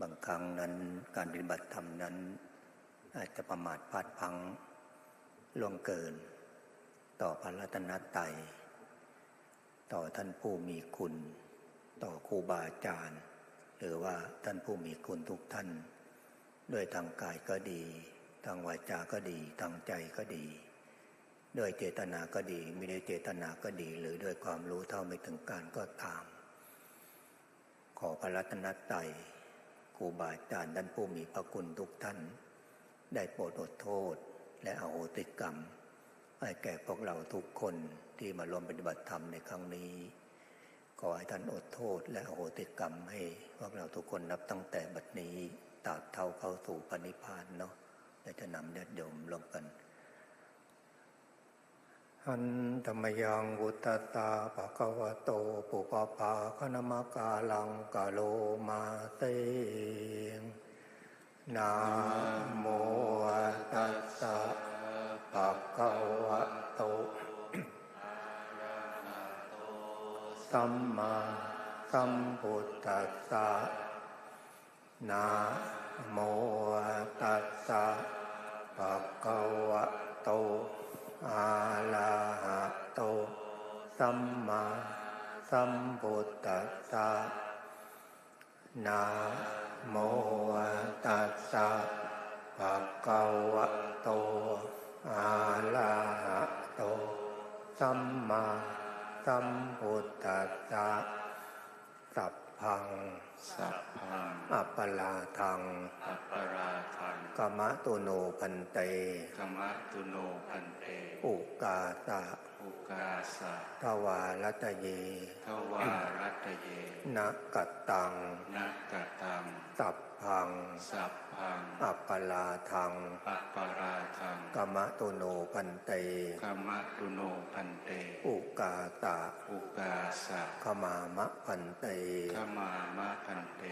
บางครั้งนั้นการปฏิบัติธรรมนั้น อาจจะประมาทพลาดพลังล่วงเกิน ต่อพระรัตนตรัยต่อท่านผู้มีคุณ ต่อครูบาอาจารย์ หรือว่าท่านผู้มีคุณทุกท่าน ด้วยทางกายก็ดี ทางวาจาก็ดี ทางใจก็ดี ด้วยเจตนาก็ดีไม่ได้เจตนาก็ดี หรือด้วยความรู้เท่าไม่ถึงการก็ตาม ขอพระรัตนตรัย รูบาอาจารย์ท่านผู้มีพระคุณทุกท่าน ได้โปรดอดโทษและอโหติกรรมให้แก่พวกเราทุกคนที่มาร่วมปฏิบัติธรรมในครั้งนี้ ขอให้ท่านอดโทษและอโหติกรรมให้พวกเราทุกคนนับตั้งแต่บัดนี้ตราบเท่าเข้าสู่ปณิพานเนาะและจะนำเด็ดโยมร่วมกัน หันธรรมยังวุตตาภะคะวะโตปุปปาคณมกาลังกาโลมาเตงนะโมตัสสะภะคะวะโตสัมมาสัมพุทธัสสะนะโมตัสสะภะคะวะโต อะระหะโต สัมมาสัมพุทธัสสะนะโมตัสสะภะคะวะโตอะระหะโต สัมมาสัมพุทธัสสะสัพ พัง สัพพัง อัปปลาทัง อัปปาราทังกมะตุโนพันเตกมะตุโนพันเต อุกาสะ อุกาสะทวารัตเยทวารัตเย นะกัตตังนักกตัง สัพพัง สัพพัง อัปปลาทัง อัปปาราทังกมะตุโนพันเตกมะตุโนพันเต อุกาตะ อุกาสะขมามะพันเตขมามะพันเต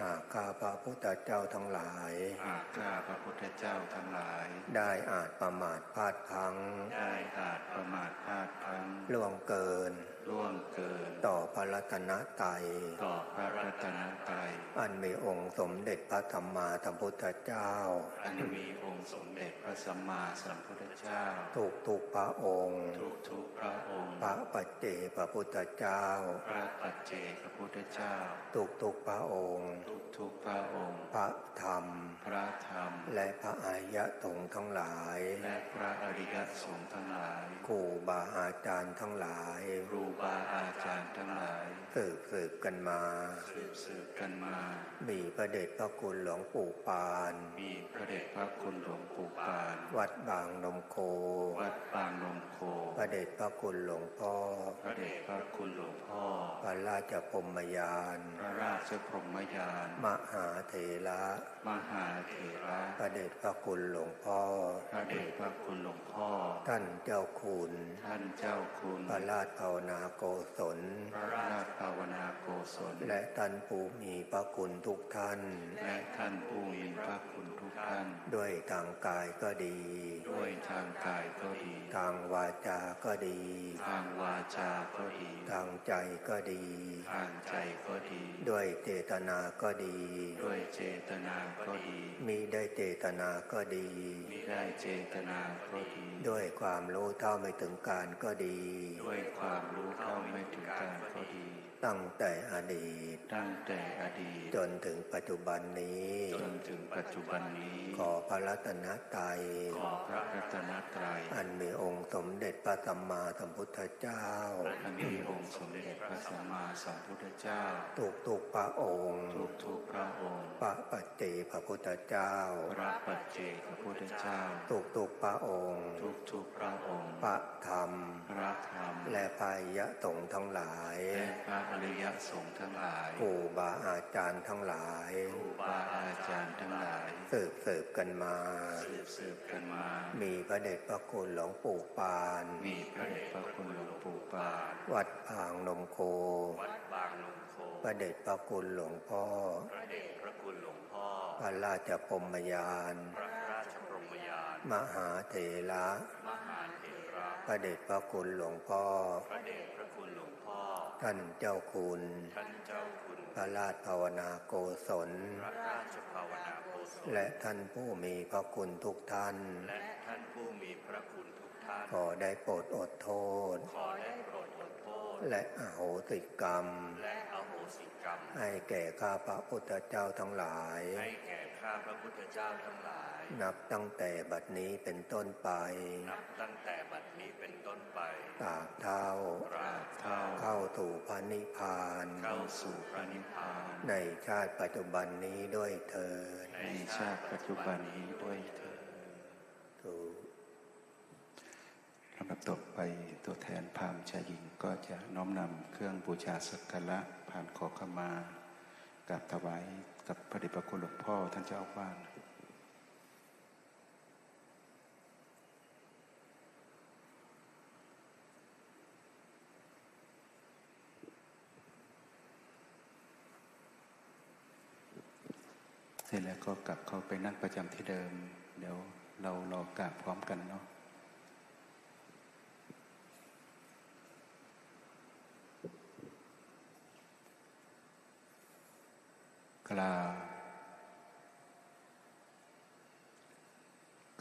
อาคาพระพุทธเจ้าทั้งหลายอาข้าพระพุทธเจ้าทั้งหลาย ได้อาจประมาทพลาดพลัง ได้อาจประมาทพลาดพลั้งล่วงเกิน ล่วงเกิน ต่อพระรัตนตรัยต่อพระรัตนตรัยอันมีองค์สมเด็จพระธรรมาสัมพุทธเจ้า อันมีองค์สมเด็จพระสัมมาสัมพุทธเจ้าทุกทุกๆพระองค์ทุกทุกๆพระองค์ พระปัจเจกพระพุทธเจ้า พระปัจเจกพระพุทธเจ้าทุกทุกๆพระองค์ทุกทุกๆพระองค์ พระธรรม พระธรรม และพระอายะสงฆ์ทั้งหลาย และพระอริยสงฆ์ทั้งหลายครูบาอาจารย์ทั้งหลายครูบาอาจารย์ทั้งหลายสืบสืบกันมา สืบสืบกันมา มีพระเดชพระคุณหลวงปู่ปาน มีพระเดชพระคุณหลวงปู่ปาน วัดบางนมโค วัดปางนมโค พระเดชพระคุณหลวงพ่อ พระเดชพระคุณหลวงพ่อ พระราชพรหมยาน พระราชพรหมยาน มหาเถระ มหาเถระ พระเดชพระคุณหลวงพ่อ พระเดชพระคุณหลวงพ่อ ท่านเจ้าคุณ ท่านเจ้าคุณ พระราชภาวนาโกศล พระราชภาวนาโกศล และท่านผู้มีพระคุณทุกท่าน และท่านผู้มีพระคุณทุก ท่าน ด้วยทางกายก็ดี ด้วยทางกายก็ดี ทางวาจาก็ดี ทางวาจาก็ดี ทางใจก็ดี ทางใจก็ดี ด้วยเจตนาก็ดี ด้วยเจตนาก็ดี มีได้เจตนาก็ดีมิได้เจตนาก็ดี ด้วยความรู้เท่าไม่ถึงการก็ดี ด้วยความรู้เท่าไม่ถึงการก็ดีตั้งแต่อดีต ตั้งแต่อดีต จนถึงปัจจุบันนี้ จนถึงปัจจุบันนี้ขอพระรัตนตรัยขอพระรัตนตรัยอันมีองค์สมเด็จพระสัมมาสัมพุทธเจ้า อันมีองค์สมเด็จพระสัมมาสัมพุทธเจ้าทุกทุกๆพระองค์ทุกทุกๆพระองค์ พระปัจเจกพระพุทธเจ้า พระปัจเจกพระพุทธเจ้าทุกทุกๆพระองค์ ทุกทุกๆพระองค์ พระธรรม พระธรรม และพายะสงฆ์ทั้งหลายและพระอริยสงฆ์ทั้งหลายครูบาอาจารย์ทั้งหลายครูบาอาจารย์ทั้งหลายสืบสืบกันมา สืบสืบกันมา มีพระเดชพระคุณหลวงปู่ปาน มีพระเดชพระคุณหลวงปู่ปาน วัดอ่างนมโค วัดบางนมโค พระเดชพระคุณหลวงพ่อ พระเดชพระคุณหลวงพ่อ พระระราชปมยาน พระราชบรมยาน มหาเถระ มหาเถระ พระเดชพระคุณหลวงพ่อ พระเดชพระคุณหลวงพ่อ ท่านเจ้าคุณ ท่านเจ้าคุณ พระราชภาวนาโกศล พระราชภาวนาโกศล และท่านผู้มีพระคุณทุกท่าน และท่านผู้มีพระคุณทุกท่าน ขอได้โปรดอดโทษ ขอได้โปรดอดโทษ และอโหสิกรรม และอโหสิกรรม ให้แก่ข้าพระพุทธเจ้าทั้งหลาย ให้แก่ข้าพระพุทธเจ้าทั้งหลาย นับตั้งแต่บัดนี้เป็นต้นไป นับตั้งแต่บัดนี้เป็นต้นไปตราบเท่าตราบเท่าเข้าสู่พระนิพพาน เข้าสู่พระนิพพาน ในชาติปัจจุบันนี้ด้วยเถิดในชาติปัจจุบันนี้ด้วยเถิดถูก ลำดับต่อไปตัวแทนพามชายหญิงก็จะน้อมนำเครื่องบูชาสักการะผ่านขอขมากราบถวายกับพระเดชพระคุณหลวงพ่อท่านเจ้าอาวาสเสร็จแล้วก็กลับเข้าไปนั่งประจำที่เดิม เดี๋ยวเรารอกราบพร้อมกันเนาะ กล่าว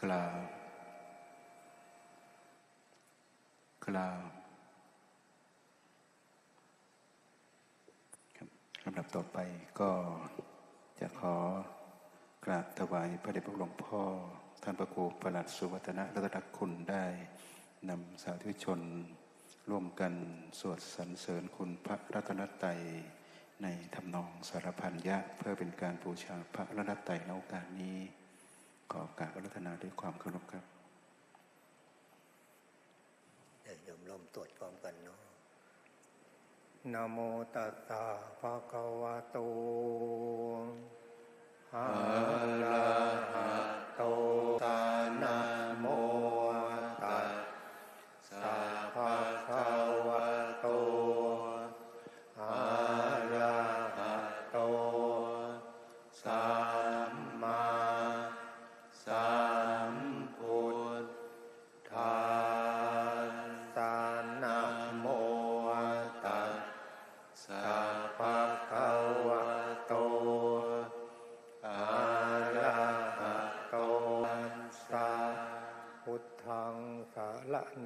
กล่าว กล่าวครับลำดับต่อไปก็จะขอกราบถวายพระเดชพระหลวงพ่อ ท่านพระครูประหลัดสุวัฒนะรัตนคุณได้นำสาธุชน ร่วมกันสวดสรรเสริญคุณพระรัตนตรัย ในทำนองสารพันยะเพื่อเป็นการบูชาพระรัตนตรัยในโอกาสนี้ขอโอกราบอารัธนาด้วยความเคารพครับเดี๋ยวโยมร่วมตรวจพร้อมกันเนาะนะโมตัสสะภะคะวะโตอะระหะโตสั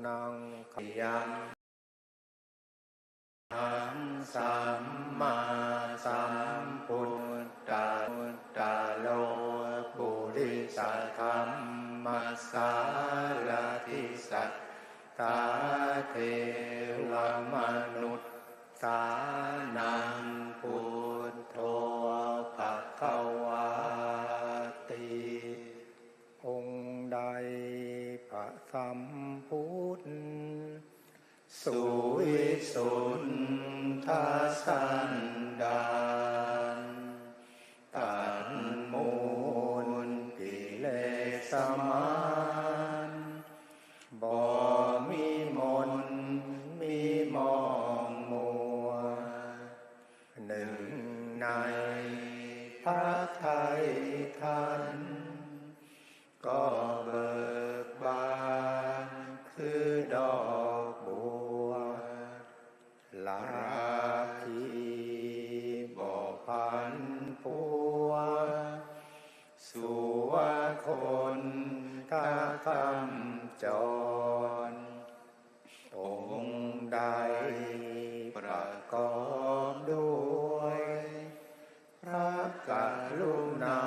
นังขยัมหังสัมมาสัมพุทธะพุทธะโลปุริสัทธัมมัสารทิสัตตาเทวมนุษย์สานัง สุวิสุทธาสันดานตัดมูลกิเลสมานบ่มีมนมีมองมัวหนึ่งในพระไท คนถ้าคำจรองใดประกอบด้วยพระกรุณา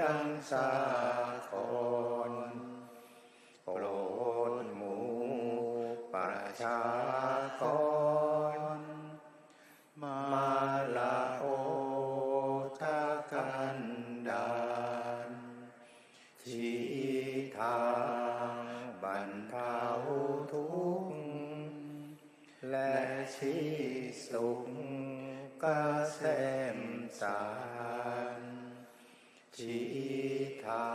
ดังสาครโปรดหมู่ประชา สุขกเสมสารชี้ทา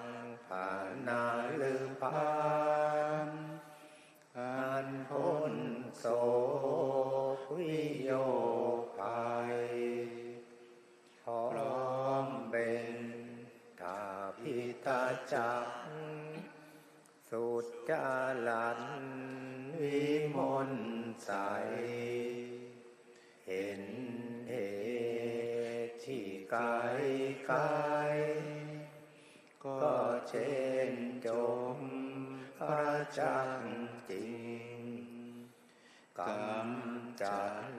งผ่านนาลือพานอันพ้นโศวิโยภัยพร้อมเบ็จักสุดจารันวิมล ใส เห็นเหตุที่ไกลไกลก็เช่นจมพระจักษ์จริงกำจัด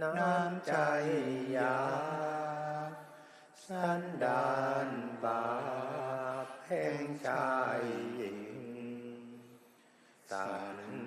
น้ำใจยา สันดานบาปแห่งชายหญิงสัต